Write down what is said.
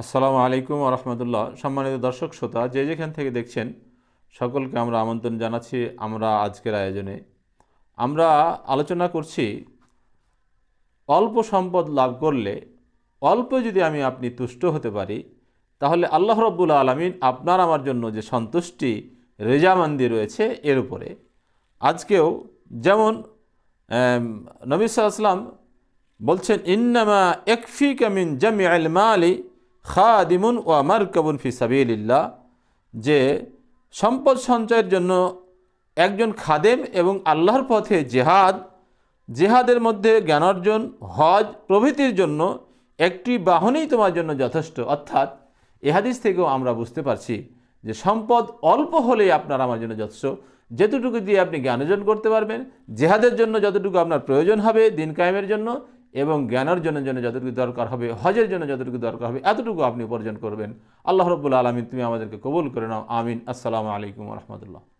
আসসালামু আলাইকুম রহমতুল্লাহ। সম্মানিত দর্শক শ্রোতা, যে যেখান থেকে দেখছেন, সকলকে আমরা আমন্ত্রণ জানাচ্ছি আমরা আজকের আয়োজনে। আমরা আলোচনা করছি, অল্প সম্পদ লাভ করলে, অল্প যদি আমি আপনি তুষ্ট হতে পারি, তাহলে আল্লাহ রব্বুল আলমিন আপনার আমার জন্য যে সন্তুষ্টি, রেজামান্দি রয়েছে এর উপরে। আজকেও যেমন নবী সাল্লাম বলছেন, ইন্নামা একফি কামিন জামি আল মালি খাদিমুন ও মারকাবুন ফি সাবিল্লাহ যে সম্পদ সঞ্চয়ের জন্য একজন খাদেম এবং আল্লাহর পথে জেহাদ, জেহাদের মধ্যে জ্ঞানার্জন হজ প্রভৃতির জন্য একটি বাহনই তোমার জন্য যথেষ্ট। অর্থাৎ এহাদিস থেকেও আমরা বুঝতে পারছি যে সম্পদ অল্প হলেই আপনার আমার জন্য যথেষ্ট। যেতটুকু দিয়ে আপনি জ্ঞান অর্জন করতে পারবেন, জেহাদের জন্য যতটুকু আপনার প্রয়োজন হবে দিন কায়েমের জন্য এবং জ্ঞানের জন্য জন্য যতটুকু দরকার হবে, হজের জন্য যতটুকু দরকার হবে, এতটুকু আপনি উপার্জন করবেন। আল্লাহ রব্বুল আলমিন, তুমি আমাদেরকে কবুল করে নাও। আমিন। আসসালামু আলাইকুম রহমতুল্লাহ।